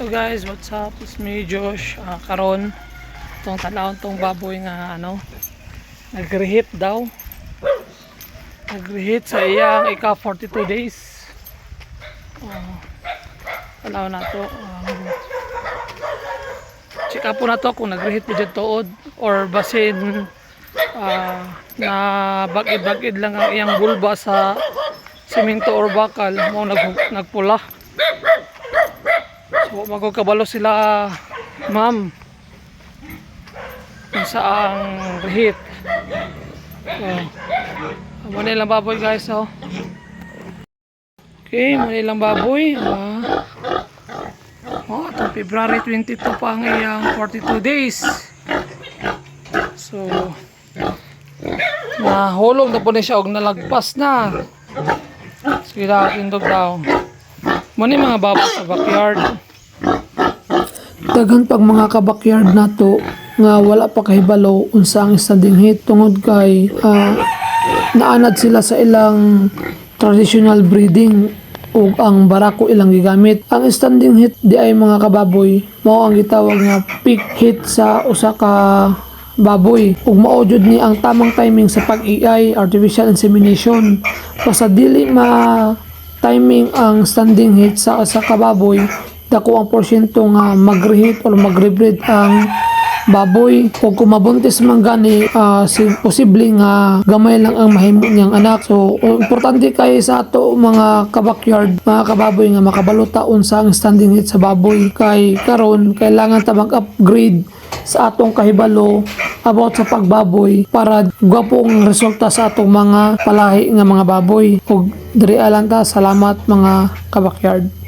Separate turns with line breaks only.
So guys, what's up? It's me Josh. Ah, karon tong tanawon tong baboy nga ano nag-reheat daw. Nag-reheat sa iyang ika 42 days. Oh, tanaw na to. Um, check up po na to kung nag-reheat po dyan tuod or basin ah, na bagid-bagid lang ang iyang bulba sa simento or bakal mo nag nagpula. So magkakabalo sila ma'am kung saang rehit. So, manilang baboy guys oh. Okay, manilang baboy. Ah. Oh, itong February 22 pa ang iyang 42 days. So, nahulog na po na siya og nalagpas na. Sige daw, tindog daw. Muna mga baboy sa backyard.
Daghan pag mga kabakyard nato nga wala pa kahibalo unsa ang standing heat tungod kay ah, naanad sila sa ilang traditional breeding ug ang barako ilang gigamit. Ang standing heat di ay mga kababoy mao ang gitawag nga peak heat sa usa ka baboy. Ug mao jud ni ang tamang timing sa pag-AI artificial insemination. Basta dili ma timing ang standing heat sa sa kababoy dako ang porsyento nga mag-reheat or mag-rebreed ang baboy. O kung mabuntis man gani ah, si, posible nga gamay lang ang mahimo niyang anak. So importante kay sa ato mga kabakyard mga kababoy nga makabaluta unsa ang standing heat sa baboy. Kay karon kailangan ta mag-upgrade sa atong kahibalo about sa pagbaboy para gwapong resulta sa atong mga palahi nga mga baboy. Ug diri alang ta. Salamat mga kabakyard